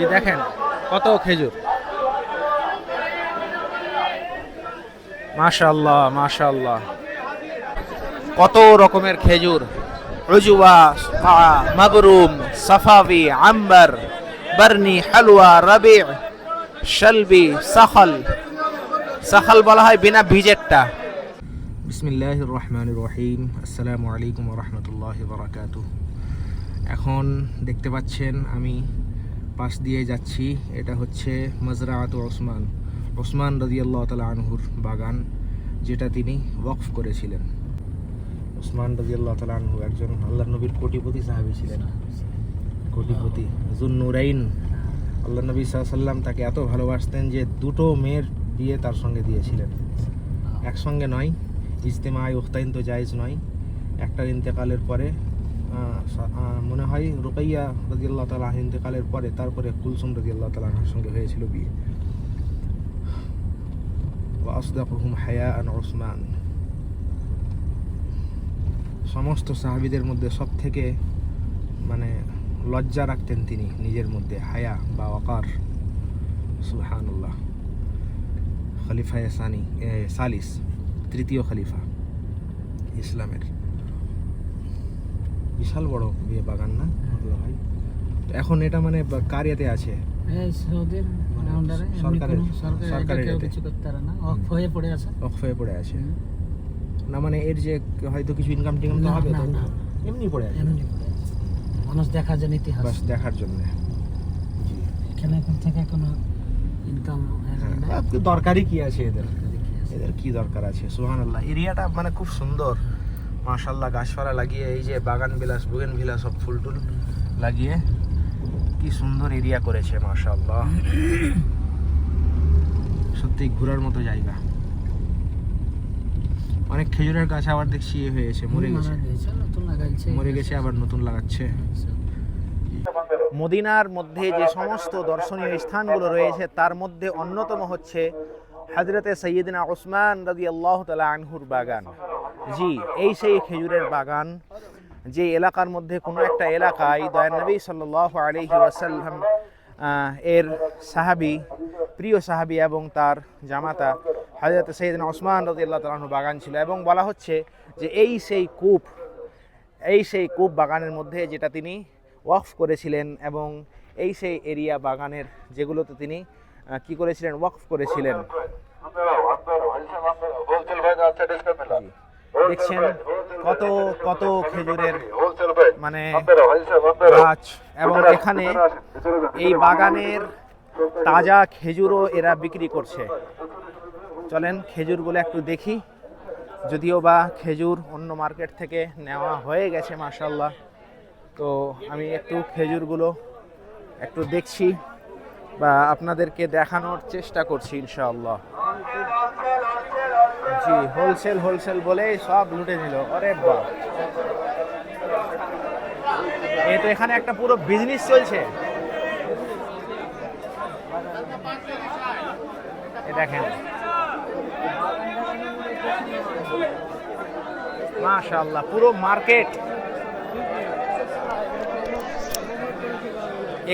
এই দেখেন কত খেজুর। মাশাল্লাহ মাশাল্লাহ কত রকমের খেজুর। রজুয়া মাবরুম সাফাবি, আম্বার, বার্নি, হালুয়া, রবি, শালবি, সাখল। সাখল বলা হয় বিনা বীজেরটা বিসমিল্লাহ রহমান রহিম। আসসালামু আলাইকুম রহমতুল্লাহ বারাকাতু এখন দেখতে পাচ্ছেন আমি পাশ দিয়ে যাচ্ছি। এটা হচ্ছে মজরাআত ওসমান। ওসমান রাজি আল্লাহ তালা আনহুর বাগান, যেটা তিনি ওয়াকফ করেছিলেন। ওসমান রাজি আল্লাহ তালা আনহু একজন আল্লাহ নবীর কোটিপতি সাহাবি ছিলেন। কোটিপতি জুন নুরাইন আল্লাহ নবী সাল্লাম তাকে এত ভালোবাসতেন যে দুটো মেয়ের বিয়ে তার সঙ্গে দিয়েছিলেন। একসঙ্গে নয়, ইজতেমায় উখতাইন তো জায়েজ নয়। একটার ইন্তেকালের পরে মনে হয় রুকাইয়া রাজিয়াল্লাহ তালা ইন্তেকালের পরে তারপরে কুলসুম রাজিয়াল্লাহ তালার সঙ্গে হয়েছিল বিয়ে। ওয়াসদাকুহুম হায়া আন ওসমান সমস্ত সাহাবিদের মধ্যে সব থেকে মানে লজ্জা রাখতেন তিনি নিজের মধ্যে, হায়া বা ওকার সুবহানাল্লাহ। খলিফায়ে সানি সালিস, তৃতীয় খলিফা ইসলামের। বিশাল বড় বিয়ে বাগান না? হয়। তো এখন এটা মানে কার ইয়েতে আছে? সৌদির মানে আন্ডারে সরকারের- সরকারের এটা কেউ এতে। কিছু করতে পারে না। অফ হয়ে পড়ে আছে। অফ হয়ে পড়ে আছে। না মানে এর যে হয়তো কিছু ইনকাম টিনকাম তো হবে তো এমনি পড়ে আছে। এমনি পড়ে আছে। মানুষ দেখা যায় ইতিহাস। বাস দেখার জন্য। জি। এখানে এখন থেকে কোনো ইনকাম হ্যাঁ দরকারই কি আছে এদের? এদের কি দরকার আছে? সুহান আল্লাহ এরিয়াটা মানে খুব সুন্দর। মাশাল্লাহ গাছপালা লাগিয়ে এই যে বাগান বিলাস বুগেন ভিলা সব ফুল টুল লাগিয়ে কি সুন্দর এরিয়া করেছে মাশাল্লাহ সত্যি ঘোরার মতো জায়গা। অনেক খেজুরের গাছ আবার দেখছি ইয়ে হয়েছে মরে গেছে। মরে গেছে আবার নতুন লাগাচ্ছে। মদিনার মধ্যে যে সমস্ত দর্শনীয় স্থানগুলো রয়েছে তার মধ্যে অন্যতম হচ্ছে হজরতে সৈয়দিনা ওসমান রাজি আল্লাহ তালা আনহুর বাগান। জি এই সেই খেজুরের বাগান যে এলাকার মধ্যে কোনো একটা এলাকায় দয়ান নবী সাল্লাহ আলহি ওয়াসাল্লাম এর সাহাবি প্রিয় সাহাবি এবং তার জামাতা হজরত সৈয়দিনা ওসমান রাজি আল্লাহ তালাহ বাগান ছিল এবং বলা হচ্ছে যে এই সেই কূপ এই সেই কূপ বাগানের মধ্যে যেটা তিনি ওয়াকফ করেছিলেন এবং এই সেই এরিয়া বাগানের যেগুলোতে তিনি কি করেছিলেন? ওয়াকফ করেছিলেন। দেখছেন কত কত খেজুরের মানে গাছ। এবং এখানে এই বাগানের তাজা খেজুরও এরা বিক্রি করছে। চলেন খেজুরগুলো একটু দেখি। যদিও বা খেজুর অন্য মার্কেট থেকে নেওয়া হয়ে গেছে মাসাল্লাহ তো আমি একটু খেজুরগুলো একটু দেখছি বা আপনাদেরকে দেখানোর চেষ্টা করছি, ইনশাআল্লাহ। জি হোলসেল হোলসেল বলে সব লুটে নিল। আরে বাপ। এই তো এখানে একটা পুরো বিজনেস চলছে। দেখেন। মাশাআল্লাহ, পুরো মার্কেট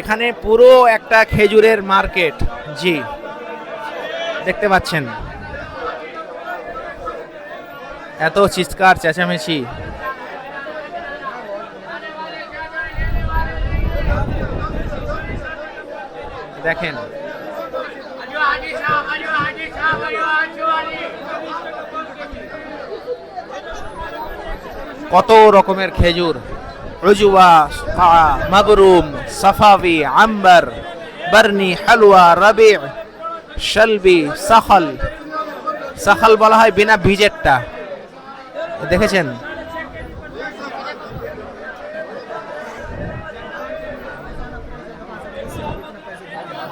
এখানে পুরো একটা খেজুরের মার্কেট জি। দেখতে পাচ্ছেন। এত চিৎকার, চেঁচামেচি। দেখেন। কত রকমের খেজুর। রজুয়া মাবরুম সাফাবি, আম্বার, বার্নি, হালুয়া, রবি, শালবি, সাখল। সাখল বলা হয় বিনা বীজেরটা দেখেছেন?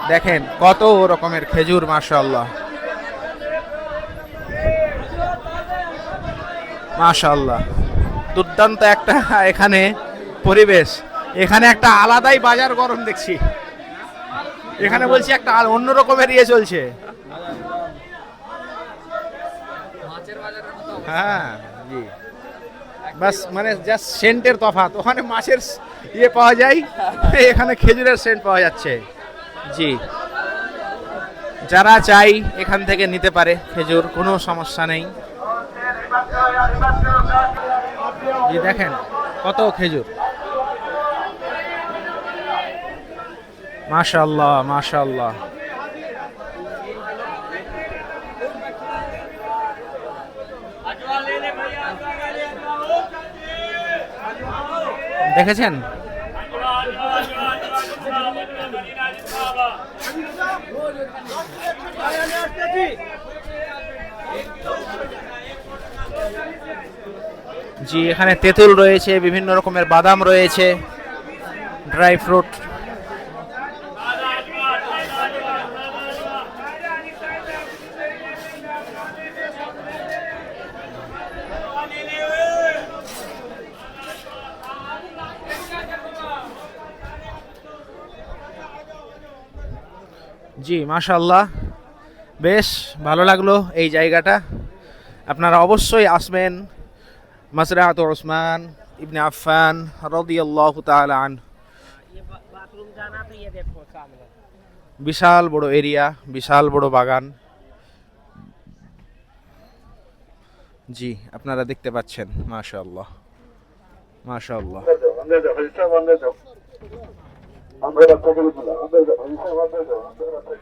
দেখেন, কত রকমের খেজুর, মাশাআল্লাহ। মাশাআল্লাহ। দুর্দান্ত একটা এখানে পরিবেশ। এখানে একটা আলাদাই বাজার গরম দেখছি। এখানে বলছি একটা অন্য রকমের ইয়ে চলছে। হ্যাঁ। জি। বাস মানে জাস্ট সেন্টের তফাৎ। ওখানে মাছের ইয়ে পাওয়া যায় এখানে খেজুরের সেন্ট পাওয়া যাচ্ছে। জি। যারা চাই এখান থেকে নিতে পারে খেজুর কোনো সমস্যা নেই। জি দেখেন কত খেজুর। মাশাল্লাহ মাশাল্লাহ দেখেছেন? জি এখানে তেঁতুল রয়েছে বিভিন্ন রকমের বাদাম রয়েছে ড্রাই ফ্রুট। জি মাশাল্লাহ বেশ, ভালো লাগল এই জায়গাটা। আপনারা অবশ্যই আসবেন মাসরাহাত ওসমান ইবনে আফান রদিয়াল্লাহ তালান বিশাল বড় এরিয়া, বিশাল বড় বাগান। জি, আপনারা দেখতে পাচ্ছেন মাশাল্লাহ মাশাল্লাহ ಅಂಬೇಡ್ ಹತ್ರ ಅಂಬೇಡ್ ಅಂಬೇಡ್ ಅಂಬೇಡ್ ಹತ್ರ